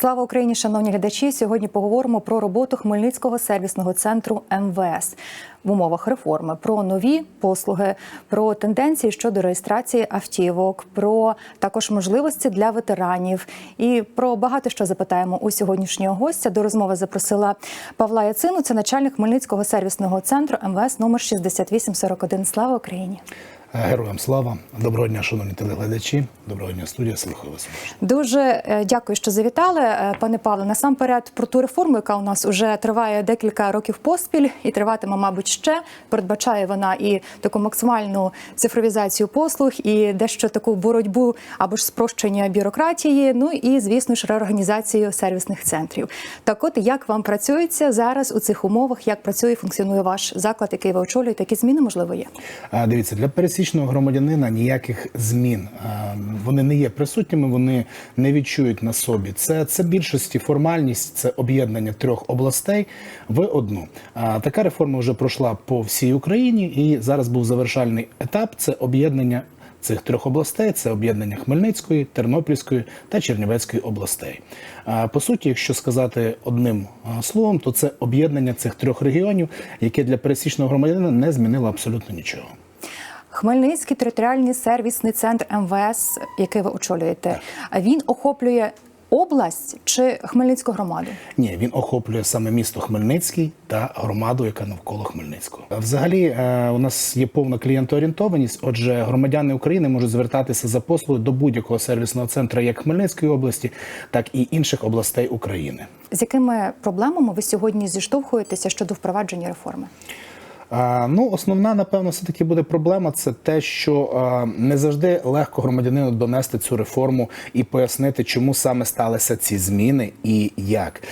Слава Україні, шановні глядачі. Сьогодні поговоримо про роботу Хмельницького сервісного центру МВС в умовах реформи, про нові послуги, про тенденції щодо реєстрації автівок, про також можливості для ветеранів і про багато що запитаємо у сьогоднішнього гостя. До розмови запросила Павла Яцину. Це начальник Хмельницького сервісного центру МВС номер 6841. Слава Україні! Героям слава, доброго дня, шановні телеглядачі, доброго дня, студія, слухаю вас. Дуже е, дякую, що завітали, е, пане Павло. Насамперед про ту реформу, яка у нас вже триває декілька років поспіль і триватиме, мабуть, ще передбачає вона і таку максимальну цифровізацію послуг, і дещо таку боротьбу або ж спрощення бюрократії. Ну і звісно ж реорганізацію сервісних центрів. Так, от як вам працюється зараз у цих умовах? Як працює і функціонує ваш заклад, який ви очолюєте? Які зміни можливо є? Дивіться, для пересічного громадянина ніяких змін вони не є присутніми, вони не відчують на собі. Це це більшості формальність, це об'єднання трьох областей в одну. Така реформа вже пройшла по всій Україні, і зараз був завершальний етап. Це об'єднання. Цих трьох областей це об'єднання Хмельницької, Тернопільської та Чернівецької областей. По суті, якщо сказати одним словом, то це об'єднання цих трьох регіонів, яке для пересічного громадянина не змінило абсолютно нічого. Хмельницький територіальний сервісний центр МВС, який ви очолюєте, він охоплює область чи Хмельницьку громаду? Ні, він охоплює саме місто Хмельницький та громаду, яка навколо Хмельницького. Взагалі, е, у нас є повна клієнтоорієнтованість. Отже, громадяни України можуть звертатися за послугою до будь-якого сервісного центру як Хмельницької області, так і інших областей України. З якими проблемами ви сьогодні зіштовхуєтеся щодо впровадження реформи? Ну, основна, напевно, все таки буде проблема. Це те, що не завжди легко громадянину донести цю реформу і пояснити, чому саме сталися ці зміни і як.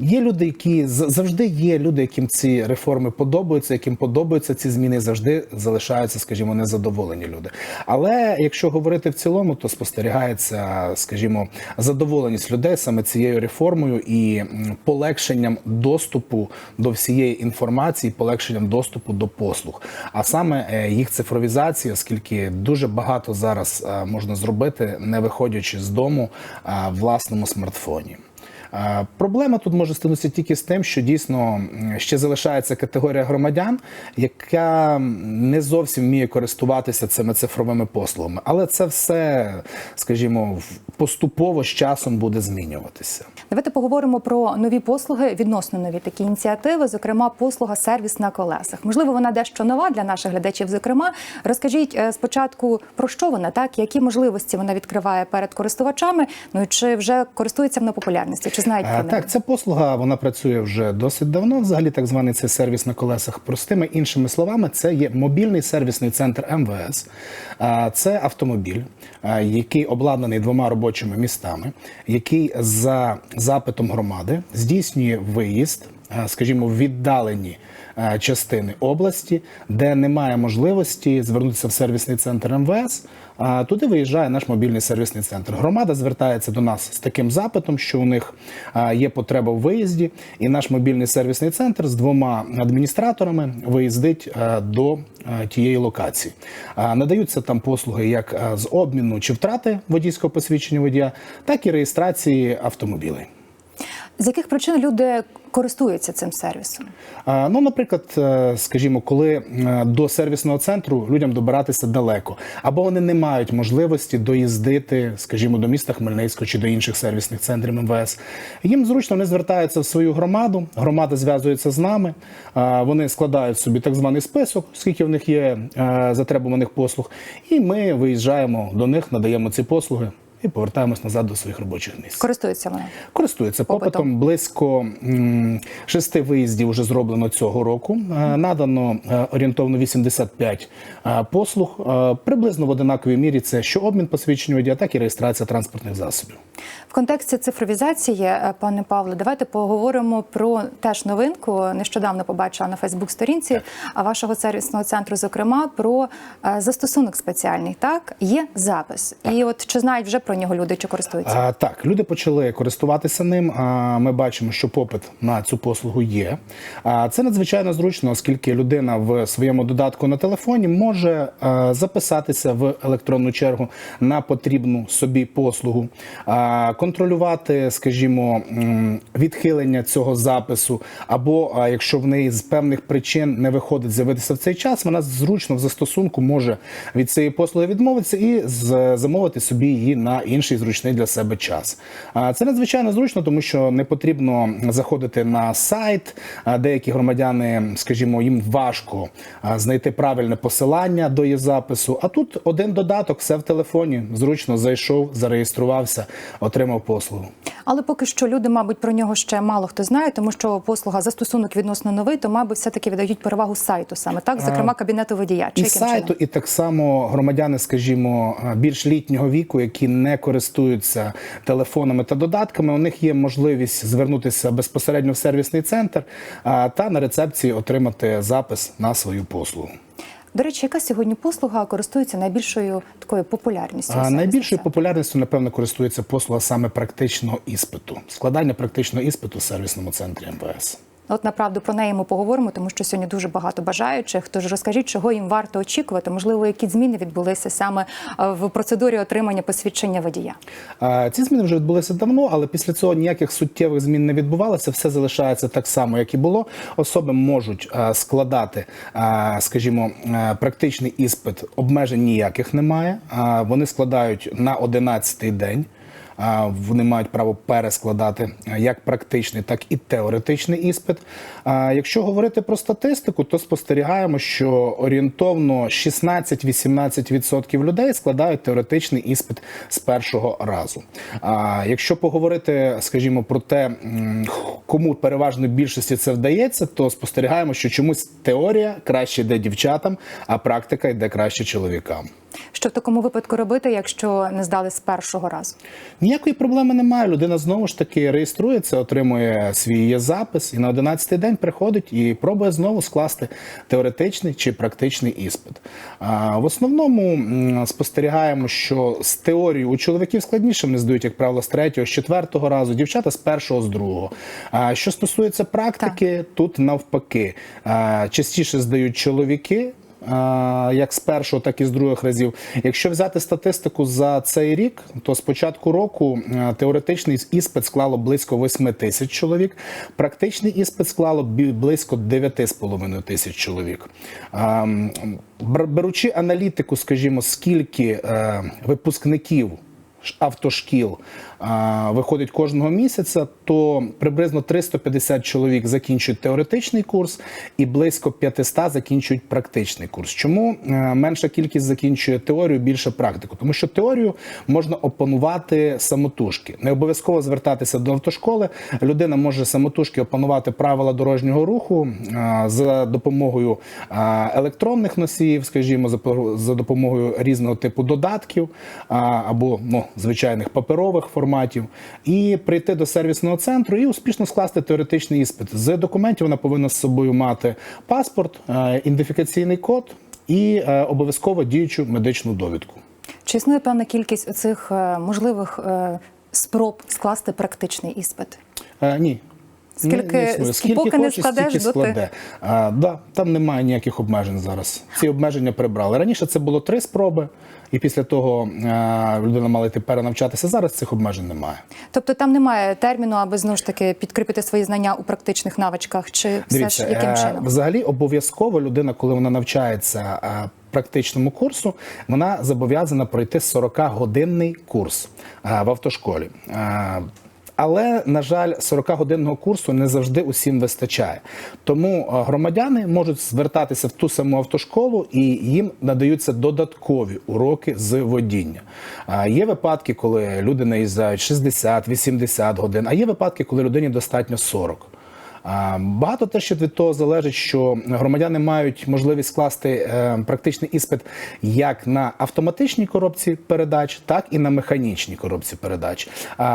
Є люди, які завжди є люди, яким ці реформи подобаються, яким подобаються ці зміни, завжди залишаються, скажімо, незадоволені люди. Але якщо говорити в цілому, то спостерігається, скажімо, задоволеність людей саме цією реформою і полегшенням доступу до всієї інформації, полегшенням доступу до послуг, а саме е, їх цифровізація, оскільки дуже багато зараз е, можна зробити, не виходячи з дому в власному смартфоні. Проблема тут може статися тільки з тим, що дійсно ще залишається категорія громадян, яка не зовсім вміє користуватися цими цифровими послугами. Але це все, скажімо, поступово з часом буде змінюватися. Давайте поговоримо про нові послуги, відносно нові такі ініціативи, зокрема, послуга сервіс на колесах. Можливо, вона дещо нова для наших глядачів. Зокрема, розкажіть е, спочатку про що вона, так які можливості вона відкриває перед користувачами. Ну і чи вже користується вона популярністю? Чи знають про А, неї? Так, ця послуга вона працює вже досить давно. Взагалі, так званий цей сервіс на колесах. Простими іншими словами, це є мобільний сервісний центр МВС. А, Це автомобіль, який обладнаний двома робочими містами, який за запитом громади здійснює виїзд, скажімо, в віддалені е, частини області, де немає можливості звернутися в сервісний центр МВС. А туди виїжджає наш мобільний сервісний центр. Громада звертається до нас з таким запитом, що у них є потреба в виїзді, і наш мобільний сервісний центр з двома адміністраторами виїздить до тієї локації. Надаються там послуги як з обміну чи втрати водійського посвідчення водія, так і реєстрації автомобілей. З яких причин люди користуються цим сервісом? Ну, наприклад, е, скажімо, коли е, до сервісного центру людям добиратися далеко, або вони не мають можливості доїздити, скажімо, до міста Хмельницького чи до інших сервісних центрів МВС. Їм зручно вони звертаються в свою громаду. Громада зв'язується з нами. Вони складають собі так званий список, скільки в них є е, затребуваних послуг, і ми виїжджаємо до них, надаємо ці послуги і повертаємось назад до своїх робочих місць. Користуються вони? Користується Попитом. попитом. Близько шести виїздів вже зроблено цього року. Е, Надано е, орієнтовно 85 е, послуг. Приблизно в одинаковій мірі це що обмін посвідчень водія, так і реєстрація транспортних засобів. В контексті цифровізації, пане Павло, давайте поговоримо про теж новинку. Нещодавно побачила на Фейсбук-сторінці вашого сервісного центру, зокрема, про застосунок спеціальний. Так є запис, і от чи знають вже про нього люди, чи користуються? А, так, люди почали користуватися ним. А, ми бачимо, що попит на цю послугу є. А, це надзвичайно зручно, оскільки людина в своєму додатку на телефоні може записатися в електронну чергу на потрібну собі послугу. А, контролювати, скажімо, відхилення цього запису, або якщо в неї з певних причин не виходить з'явитися в цей час, вона зручно в застосунку може від цієї послуги відмовитися і з- замовити собі її на інший зручний для себе час. Це надзвичайно зручно, тому що не потрібно заходити на сайт. Деякі громадяни, скажімо, їм важко знайти правильне посилання до її запису. А тут один додаток, все в телефоні. Зручно зайшов, зареєструвався, отримав послугу. Але поки що люди, мабуть, про нього ще мало хто знає, тому що послуга застосунок відносно новий, то мабуть, все таки віддають перевагу сайту саме так, зокрема кабінету водія. Чи І сайту, чином? і так само громадяни, скажімо, більш літнього віку, які не користуються телефонами та додатками, у них є можливість звернутися безпосередньо в сервісний центр та на рецепції отримати запис на свою послугу. До речі, яка сьогодні послуга користується найбільшою такою популярністю? А найбільшою популярністю, напевно, користується послуга саме практичного іспиту, складання практичного іспиту в сервісному центрі МВС. От направду про неї ми поговоримо, тому що сьогодні дуже багато бажаючих. Тож розкажіть, чого їм варто очікувати? Можливо, які зміни відбулися саме е, в процедурі отримання посвідчення водія? Ці зміни вже відбулися давно, але після цього ніяких суттєвих змін не відбувалося. Все залишається так само, як і було. Особи можуть складати, скажімо, практичний іспит. Обмежень ніяких немає. Вони складають на 11-й день. Вони мають право перескладати як практичний, так і теоретичний іспит. Якщо говорити про статистику, то спостерігаємо, що орієнтовно 16-18% людей складають теоретичний іспит з першого разу. Якщо поговорити, скажімо, про те, кому переважно більшості це вдається, то спостерігаємо, що чомусь теорія краще йде дівчатам, а практика йде краще чоловікам. Що в такому випадку робити, якщо не здали з першого разу? Ніякої проблеми немає. Людина знову ж таки реєструється, отримує свій запис і на 11-й день приходить і пробує знову скласти теоретичний чи практичний іспит. В основному спостерігаємо, що з теорією у чоловіків складніше вони здають, як правило, з третього, з четвертого разу, дівчата з першого, з другого. Що стосується практики, тут навпаки частіше здають чоловіки. Як з першого, так і з других разів. Якщо взяти статистику за цей рік, то з початку року теоретичний іспит склало близько 8 тисяч чоловік, практичний іспит склало близько 9,5 тисяч чоловік. Беручи аналітику, скажімо, скільки е, випускників автошкіл виходить кожного місяця, то приблизно 350 чоловік закінчують теоретичний курс і близько 500 закінчують практичний курс. Чому е, менша кількість закінчує теорію, більше практику? Тому що теорію можна опанувати самотужки. Не обов'язково звертатися до автошколи. Людина може самотужки опанувати правила дорожнього руху за допомогою електронних носіїв, скажімо, за, по- допомогою різного типу додатків або ну, звичайних паперових форматів, і прийти до сервісного центру і успішно скласти теоретичний іспит. З документів вона повинна з собою мати паспорт, е, ідентифікаційний код і е, обов'язково діючу медичну довідку. Чи існує певна кількість цих можливих е, спроб скласти практичний іспит? Ні. Скільки- Не існує. скільки поки не хоче, складеш, стільки складе. А, да, там немає ніяких обмежень зараз. Ці обмеження прибрали. Раніше це було три спроби, і після того е, людина мала йти перенавчатися. Зараз цих обмежень немає. Тобто там немає терміну, аби знову ж таки підкріпити свої знання у практичних навичках, чи все ж яким е, чином? взагалі обов'язково людина, коли вона навчається е, практичному курсу, вона зобов'язана пройти 40-годинний курс е, в автошколі. Е, Але на жаль, 40-годинного курсу не завжди усім вистачає. Тому е, громадяни можуть звертатися в ту саму автошколу і їм надаються додаткові уроки з водіння. Є випадки, коли люди наїздають 60-80 годин, а є випадки, коли людині достатньо 40. Багато теж що від того залежить, що громадяни мають можливість скласти е, практичний іспит як на автоматичній коробці передач, так і на механічній коробці передач.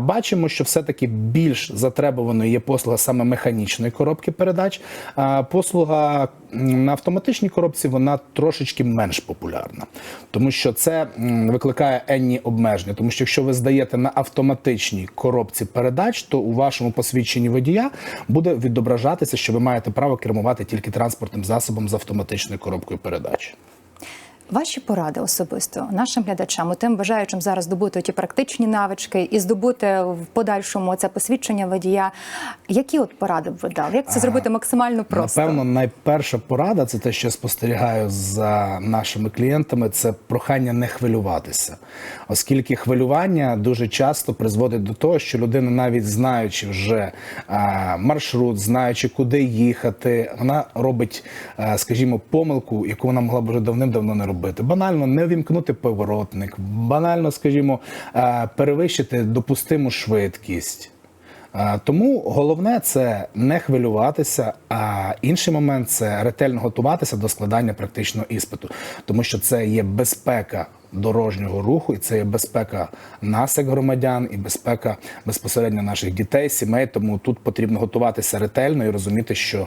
Бачимо, що все-таки більш затребуваною є послуга саме механічної коробки передач. Послуга на автоматичній коробці вона трошечки менш популярна, тому що це викликає енні обмеження. Тому що якщо ви здаєте на автоматичній коробці передач, то у вашому посвідченні водія буде відображатися, що ви маєте право кермувати тільки транспортним засобом з автоматичною коробкою передач. Ваші поради особисто нашим глядачам, тим бажаючим зараз здобути ті практичні навички і здобути в подальшому це посвідчення водія. Які от поради б ви дали? Як це зробити максимально просто? Напевно, найперша порада це те, що я спостерігаю за нашими клієнтами, це прохання не хвилюватися, оскільки хвилювання дуже часто призводить до того, що людина, навіть знаючи вже а, маршрут, знаючи, куди їхати, вона робить, а, скажімо, помилку, яку вона могла б вже давним-давно не робити. Банально не вімкнути поворотник, банально, скажімо, а, перевищити допустиму швидкість. Тому головне це не хвилюватися. А інший момент це ретельно готуватися до складання практичного іспиту, тому що це є безпека дорожнього руху, і це є безпека нас, як громадян, і безпека безпосередньо наших дітей, сімей. Тому тут потрібно готуватися ретельно і розуміти, що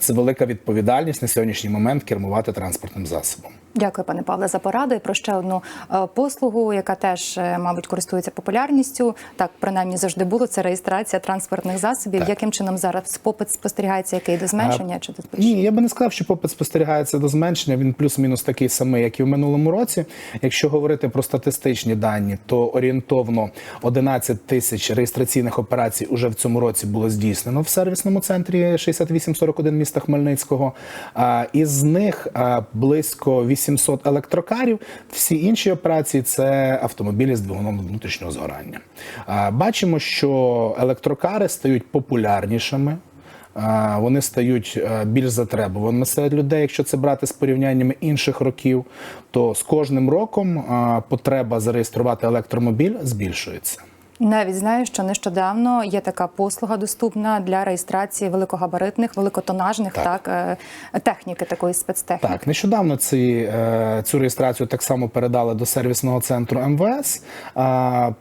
це велика відповідальність на сьогоднішній момент кермувати транспортним засобом. Дякую, пане Павле, за пораду і про ще одну е, послугу, яка теж, е, мабуть, користується популярністю. Так, принаймні завжди було. Це реєстрація транспортних засобів. Так. Яким чином зараз попит спостерігається, який до зменшення чи до Ні, я би не сказав, що попит спостерігається до зменшення. Він плюс-мінус такий самий, як і в минулому році. Якщо говорити про статистичні дані, то орієнтовно 11 тисяч реєстраційних операцій уже в цьому році було здійснено в сервісному центрі 6841 міста Хмельницького. Із них близько 800 електрокарів. Всі інші операції це автомобілі з двигуном внутрішнього згорання. Бачимо, що електрокари стають популярнішими. Вони стають е, більш затребуваними серед людей. Якщо це брати з порівняннями інших років, то з кожним роком потреба зареєструвати електромобіль збільшується. Навіть знаю, що нещодавно є така послуга доступна для реєстрації великогабаритних, великотонажних Так. так, е, техніки, такої спецтехніки. Так, нещодавно ці, е, цю реєстрацію так само передали до сервісного центру МВС.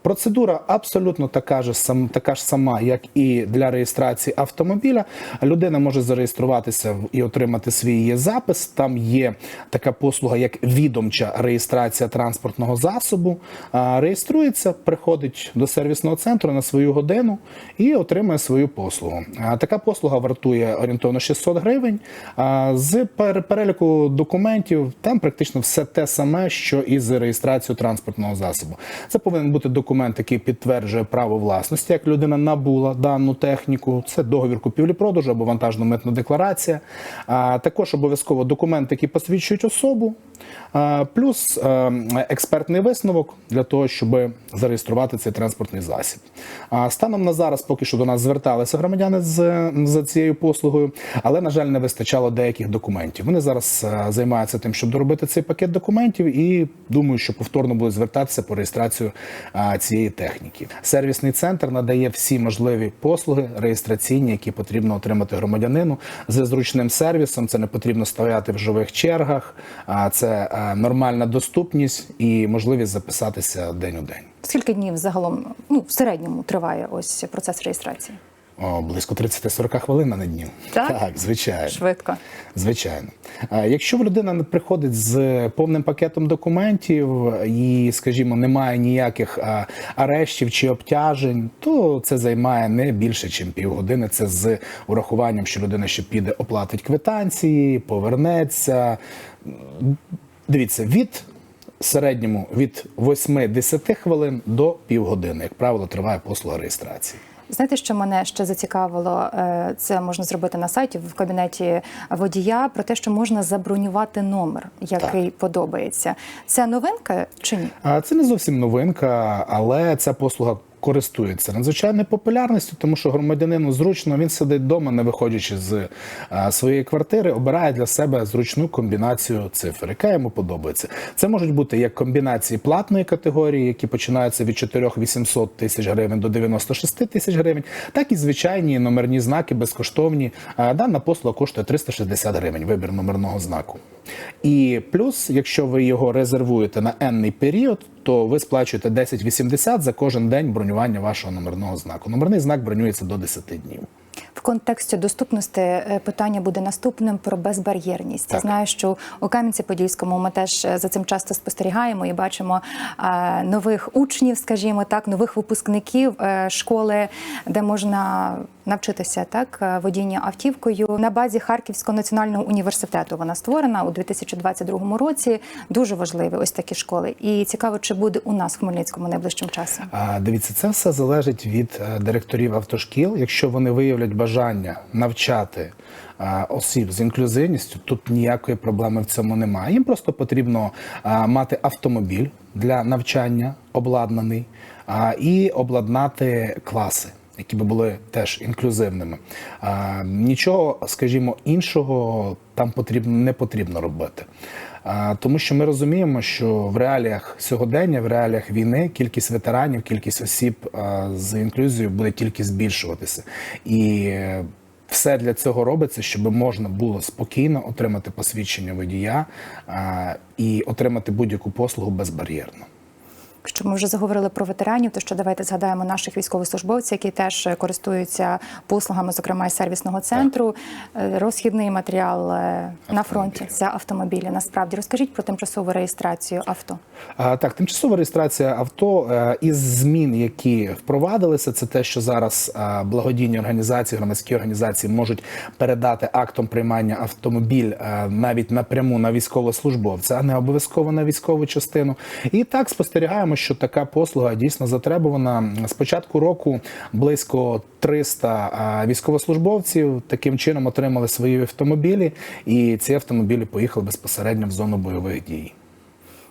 Процедура абсолютно така ж, така ж сама, як і для реєстрації автомобіля. Людина може зареєструватися і отримати свій є запис. Там є така послуга, як відомча реєстрація транспортного засобу. Реєструється, приходить до сервісного центру на свою годину і отримує свою послугу. Така послуга вартує орієнтовно 600 гривень. З переліку документів там практично все те саме, що і з реєстрацією транспортного засобу. Це повинен бути документ, який підтверджує право власності, як людина набула дану техніку. Це договір купівлі-продажу або вантажно-митна декларація. Також обов'язково документи, які посвідчують особу, плюс е, експертний висновок для того, щоб зареєструвати цей транспортний засіб. А станом на зараз, поки що до нас зверталися громадяни з за цією послугою, але на жаль, не вистачало деяких документів. Вони зараз е, займаються тим, щоб доробити цей пакет документів, і думаю, що повторно будуть звертатися по реєстрацію цієї техніки. Сервісний центр надає всі можливі послуги реєстраційні, які потрібно отримати громадянину з зручним сервісом. Це не потрібно стояти в живих чергах, а це е, нормальна доступність і можливість записатися день у день. Скільки днів загалом ну, в середньому триває ось процес реєстрації? О, близько 30-40 хвилин на днів. Так? так звичайно. Швидко. Звичайно, якщо людина приходить з повним пакетом документів і, скажімо, немає ніяких арештів чи обтяжень, то це займає не більше, ніж півгодини. Це з урахуванням, що людина ще піде, оплатить квитанції, повернеться. Дивіться, від середньому від 8-10 хвилин до півгодини, як правило, триває послуга реєстрації. Знаєте, що мене ще зацікавило? Е, Це можна зробити на сайті в кабінеті водія про те, що можна забронювати номер, який подобається. Це новинка чи ні? А Це не зовсім новинка, але ця послуга користується надзвичайною популярністю, тому що громадянину зручно він сидить вдома, не виходячи з своєї квартири, обирає для себе зручну комбінацію цифр, яка йому подобається. Це можуть бути як комбінації платної категорії, які починаються від 4 800 тисяч гривень до 96 тисяч гривень, так і звичайні номерні знаки безкоштовні. Дана послуга коштує 360 гривень. Вибір номерного знаку. І плюс, якщо ви його резервуєте на енний період, то ви сплачуєте 10,80 за кожен день бронювання вашого номерного знаку. Номерний знак бронюється до 10 днів. В контексті доступності е, питання буде наступним про безбар'єрність. Так. Знаю, що у Кам'янці-Подільському ми теж е, за цим часто спостерігаємо і бачимо е, нових учнів, скажімо так, нових випускників школи, де можна навчитися так водіння автівкою на базі Харківського національного університету. Вона створена у 2022 році. Дуже важливі ось такі школи. І цікаво, чи буде у нас в Хмельницькому найближчим часом. А, Дивіться, це все залежить від директорів автошкіл. Якщо вони виявлять бажання навчати осіб з інклюзивністю, тут ніякої проблеми в цьому немає. Їм просто потрібно мати автомобіль для навчання, обладнаний, і обладнати класи. Які би були теж інклюзивними, а, нічого, скажімо, іншого там потрібно не потрібно робити. Тому що ми розуміємо, що в реаліях сьогодення, в реаліях війни, кількість ветеранів, кількість осіб з інклюзією буде тільки збільшуватися. І е, все для цього робиться, щоб можна було спокійно отримати посвідчення водія і отримати будь-яку послугу безбар'єрно. Якщо ми вже заговорили про ветеранів, то що давайте згадаємо наших військовослужбовців, які теж користуються послугами, зокрема і сервісного центру. Е, Розхідний матеріал е, на фронті це автомобілі. Насправді розкажіть про тимчасову реєстрацію авто. А, Так, тимчасова реєстрація авто е, із змін, які впровадилися, це те, що зараз благодійні організації, громадські організації можуть передати актом приймання автомобіль навіть напряму на військовослужбовця, а не обов'язково на військову частину. І так спостерігаємо, що така послуга дійсно затребувана. З початку року близько 300 е, військовослужбовців таким чином отримали свої автомобілі, і ці автомобілі поїхали безпосередньо в зону бойових дій.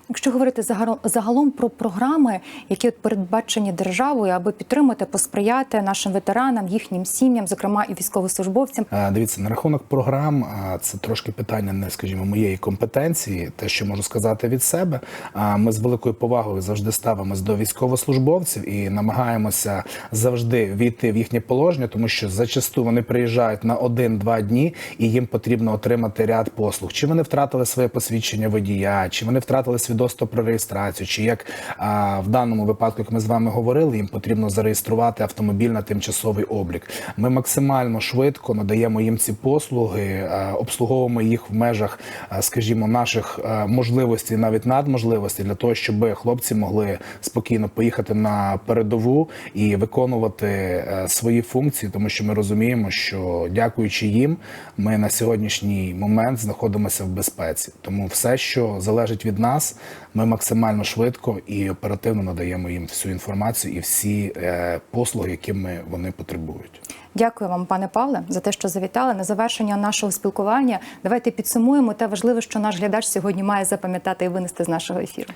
Якщо говорити загалом, про програми, які от передбачені державою, аби підтримати, посприяти нашим ветеранам, їхнім сім'ям, зокрема і військовослужбовцям. Е, Дивіться, на рахунок програм, е, це трошки питання не, скажімо, моєї компетенції. Те, що можу сказати від себе. А Ми з великою повагою завжди ставимось до військовослужбовців і намагаємося завжди війти в їхнє положення, тому що зачасту вони приїжджають на один-два дні, і їм потрібно отримати ряд послуг. Чи вони втратили своє посвідчення водія, чи вони втратили свідоцтво про реєстрацію, чи як а, в даному випадку, як ми з вами говорили, їм потрібно зареєструвати автомобіль на тимчасовий облік. Ми максимально швидко надаємо їм ці послуги, е, обслуговуємо їх в межах, е, скажімо, наших е, можливостей, навіть надможливостей, для того, щоб хлопці могли спокійно поїхати на передову і виконувати е, свої функції, тому що ми розуміємо, що дякуючи їм, ми на сьогоднішній момент знаходимося в безпеці. Тому все, що залежить від нас, ми максимально швидко і оперативно надаємо їм всю інформацію і всі е, послуги, які ми вони потребують. Дякую вам, пане Павле, за те, що завітали. На завершення нашого спілкування давайте підсумуємо те важливе, що наш глядач сьогодні має запам'ятати і винести з нашого ефіру.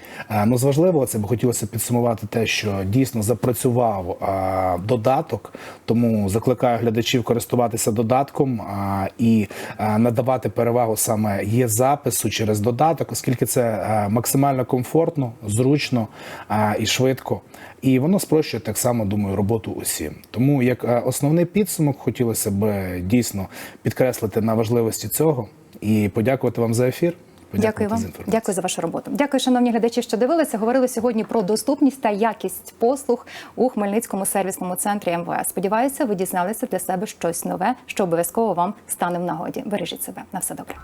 Ну, з важливого це б хотілося підсумувати те, що дійсно запрацював а, додаток, тому закликаю глядачів користуватися додатком а, і а, надавати перевагу саме є запису через додаток, оскільки це а, максимально комфортно, зручно а, і швидко. І воно спрощує так само, думаю, роботу усім. Тому як е, основний підсумок хотілося б дійсно підкреслити на важливості цього і подякувати вам за ефір. Дякую вам. за. Дякую за вашу роботу. Дякую, шановні глядачі, що дивилися. Говорили сьогодні про доступність та якість послуг у Хмельницькому сервісному центрі МВС. Сподіваюся, ви дізналися для себе щось нове, що обов'язково вам стане в нагоді. Бережіть себе на все добре.